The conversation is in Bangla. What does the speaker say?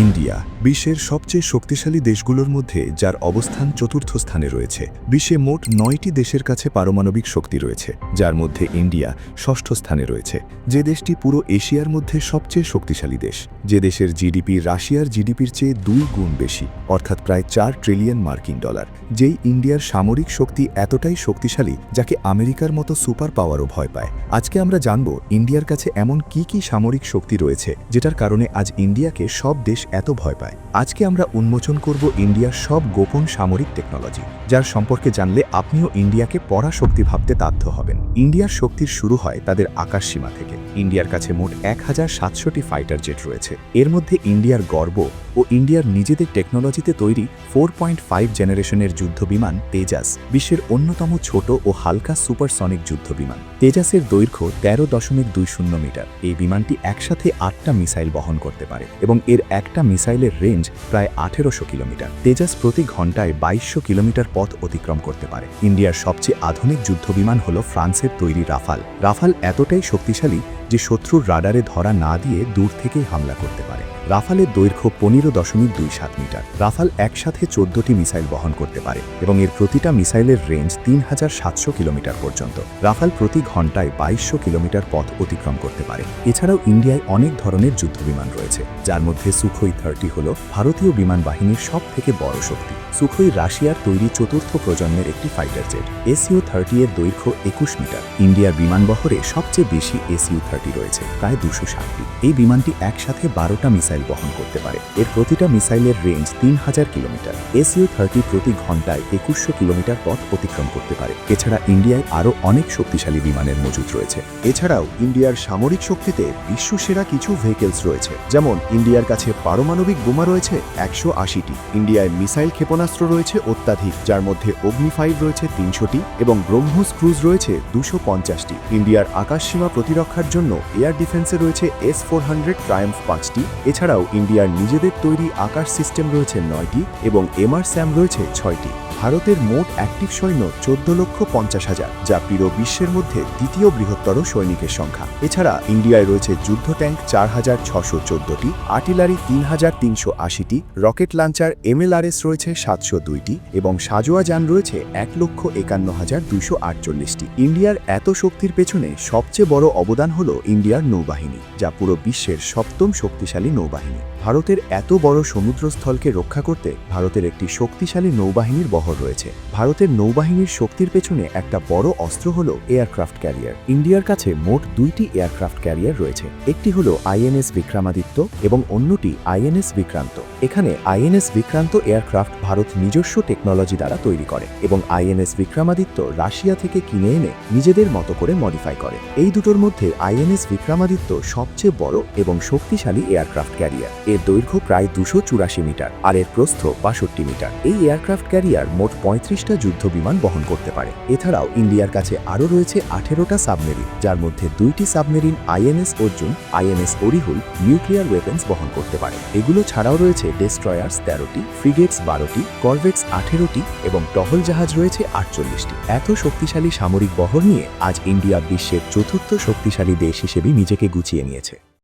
ইন্ডিয়া বিশ্বের সবচেয়ে শক্তিশালী দেশগুলোর মধ্যে যার অবস্থান চতুর্থ স্থানে রয়েছে। বিশ্বে মোট নয়টি দেশের কাছে পারমাণবিক শক্তি রয়েছে, যার মধ্যে ইন্ডিয়া ষষ্ঠ স্থানে রয়েছে। যে দেশটি পুরো এশিয়ার মধ্যে সবচেয়ে শক্তিশালী দেশ, যে দেশের জিডিপি রাশিয়ার জিডিপির চেয়ে দুই গুণ বেশি, অর্থাৎ প্রায় চার ট্রিলিয়ন মার্কিন ডলার। যেই ইন্ডিয়ার সামরিক শক্তি এতটাই শক্তিশালী যাকে আমেরিকার মতো সুপার পাওয়ারও ভয় পায়। আজকে আমরা জানব ইন্ডিয়ার কাছে এমন কি কি সামরিক শক্তি রয়েছে, যেটার কারণে আজ ইন্ডিয়াকে সব দেশ এত ভয় পায়। আজকে আমরা উন্মোচন করব ইন্ডিয়ার সব গোপন সামরিক টেকনোলজি, যার সম্পর্কে জানলে আপনিও ইন্ডিয়াকে পড়া শক্তি ভাবতে বাধ্য হবেন। ইন্ডিয়ার শক্তির শুরু হয় তাদের আকাশ সীমা থেকে। ইন্ডিয়ার কাছে মোট এক হাজার সাতশোটি ফাইটার জেট রয়েছে। এর মধ্যে ইন্ডিয়ার গর্ব ও ইন্ডিয়ার নিজেদের টেকনোলজিতে তৈরি ফোর পয়েন্ট ফাইভ জেনারেশনের যুদ্ধবিমান তেজাস, বিশ্বের অন্যতম ছোট ও হালকা সুপারসনিক যুদ্ধবিমান। তেজাসের দৈর্ঘ্য তেরো দশমিক দুই শূন্য মিটার। এই বিমানটি একসাথে আটটা মিসাইল বহন করতে পারে এবং এর একটা মিসাইলের রেঞ্জ প্রায় আঠেরোশো কিলোমিটার। তেজাস প্রতি ঘন্টায় বাইশশো কিলোমিটার পথ অতিক্রম করতে পারে। ইন্ডিয়ার সবচেয়ে আধুনিক যুদ্ধবিমান হল ফ্রান্সের তৈরি রাফাল। রাফাল এতটাই শক্তিশালী যে শত্রুর রাডারে ধরা না দিয়ে দূর থেকেই হামলা করতে পারে। রাফালের দৈর্ঘ্য পনেরো দশমিক দুই সাত মিটার। রাফাল একসাথে চোদ্দটি মিসাইল বহন করতে পারে এবং এর প্রতিটা মিসাইলের রেঞ্জ তিন হাজার সাতশো কিলোমিটার পর্যন্ত। রাফাল প্রতি ঘন্টায় বাইশশো কিলোমিটার পথ অতিক্রম করতে পারে। এছাড়াও ইন্ডিয়ায় অনেক ধরনের যুদ্ধবিমান রয়েছে, যার মধ্যে সুখোই থার্টি হল ভারতীয় বিমান বাহিনীর সব থেকে বড় শক্তি। সুখোই রাশিয়ার তৈরি চতুর্থ প্রজন্মের একটি ফাইটার জেট। এসইউ থার্টি এর দৈর্ঘ্য একুশ মিটার। ইন্ডিয়ার বিমানবহরে সবচেয়ে বেশি এসইউ থার্টি রয়েছে, প্রায় দুশো ষাটটি এই বিমানটি একসাথে বারোটা মিসাইল বহন করতে পারে। এর প্রতিটা মিসাইলের রেঞ্জ তিন হাজার কিলোমিটার। এসইউ থার্টি প্রতি ঘন্টায় একুশশো কিলোমিটার পথ অতিক্রম করতে পারে। এছাড়া ইন্ডিয়ায় আরও অনেক শক্তিশালী বিমানের মজুদ রয়েছে। এছাড়াও ইন্ডিয়ার সামরিক শক্তিতে বিশ্বসেরা কিছু ভেহিকেলস রয়েছে, যেমন ইন্ডিয়ার কাছে পারমাণবিক বোমা রয়েছে একশো আশিটি। ইন্ডিয়ায় মিসাইল ক্ষেপণাস্ত্র রয়েছে অত্যাধিক, যার মধ্যে অগ্নি ফাইভ রয়েছে তিনশোটি এবং ব্রহ্মোস ক্রুজ রয়েছে দুশো পঞ্চাশটি। ইন্ডিয়ার আকাশসীমা প্রতিরক্ষার জন্য এয়ার ডিফেন্সে রয়েছে এস ফোর হান্ড্রেড ট্রায়াম্ফ পাঁচটি। এছাড়াও ইন্ডিয়ার নিজেদের তৈরি আকাশ সিস্টেম রয়েছে নয়টি এবং এমআর স্যাম রয়েছে ছয়টি। ভারতের মোট অ্যাক্টিভ সৈন্য চোদ্দ লক্ষ পঞ্চাশ হাজার, যা পুরো বিশ্বের মধ্যে দ্বিতীয় বৃহত্তর সৈনিকের সংখ্যা। এছাড়া ইন্ডিয়ায় রয়েছে যুদ্ধ ট্যাঙ্ক চার হাজার ছশো চোদ্দটি, আর্টিলারি তিন হাজার তিনশো আশিটি, রকেট লঞ্চার এমএলআরএস রয়েছে সাতশো দুইটি এবং সাজোয়া যান রয়েছে এক লক্ষ একান্ন হাজার দুশো আটচল্লিশটি। ইন্ডিয়ার এত শক্তির পেছনে সবচেয়ে বড় অবদান হল ইন্ডিয়ার নৌবাহিনী, যা পুরো বিশ্বের সপ্তম শক্তিশালী নৌবাহিনী। ভারতের এত বড় সমুদ্রস্থলকে রক্ষা করতে ভারতের একটি শক্তিশালী নৌবাহিনীর বহর রয়েছে। ভারতের নৌবাহিনীর শক্তির পেছনে একটা বড় অস্ত্র হল এয়ারক্রাফট ক্যারিয়ার। ইন্ডিয়ার কাছে মোট দুইটি এয়ারক্রাফট ক্যারিয়ার রয়েছে। একটি হল আইএনএস বিক্রমাদিত্য এবং অন্যটি আইএনএস বিক্রান্ত। এখানে আইএনএস বিক্রান্ত এয়ারক্রাফট ভারত নিজস্ব টেকনোলজি দ্বারা তৈরি করে এবং আইএনএস বিক্রমাদিত্য রাশিয়া থেকে কিনে এনে নিজেদের মতো করে মডিফাই করে। এই দুটোর মধ্যে আইএনএস বিক্রমাদিত্য সবচেয়ে বড় এবং শক্তিশালী এয়ারক্রাফট ক্যারিয়ার। এর দৈর্ঘ্য প্রায় দুশো মিটার আর এর প্রস্থ বাষট্টি মিটার। এই এয়ারক্রাফট ক্যারিয়ার মোট পঁয়ত্রিশটা যুদ্ধ বিমান বহন করতে পারে। এছাড়াও ইন্ডিয়ার কাছে আরও রয়েছে আঠেরোটা সাবমেরিন, যার মধ্যে দুইটি সাবমেরিন আইএনএস অর্জুন, আইএনএস অরিহুল নিউক্লিয়ার ওয়েপেন্স বহন করতে পারে। এগুলো ছাড়াও রয়েছে ডেস্ট্রয়ার্স তেরোটি ফ্রিগেটস বারোটি করভেটস আঠেরোটি এবং টহল জাহাজ রয়েছে আটচল্লিশটি। এত শক্তিশালী সামরিক বহর নিয়ে আজ ইন্ডিয়া বিশ্বের চতুর্থ শক্তিশালী দেশ হিসেবে নিজেকে গুছিয়ে নিয়েছে।